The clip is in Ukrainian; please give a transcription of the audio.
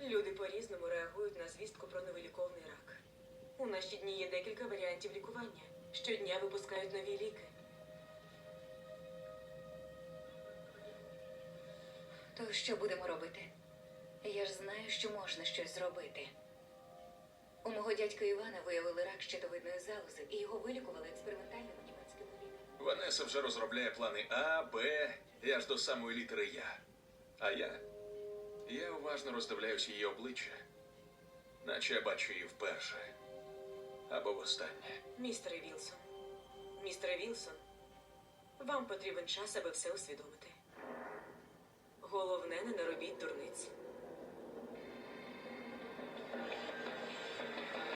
Люди по-різному реагують на звістку про невиліковний рак. У наші дні є декілька варіантів лікування. Щодня випускають нові ліки. То що будемо робити? Я ж знаю, що можна щось зробити. У мого дядька Івана виявили рак щитовидної залози і його вилікували експериментальними німецькими ліками. Ванеса вже розробляє плани А, Б, і аж до самої літери Я. А я. Я уважно роздивляюсь її обличчя, наче я бачу її вперше. Або востаннє. Містере Вілсон. Містере Вілсон, вам потрібен час, аби все усвідомити. Головне, не наробіть дурниць.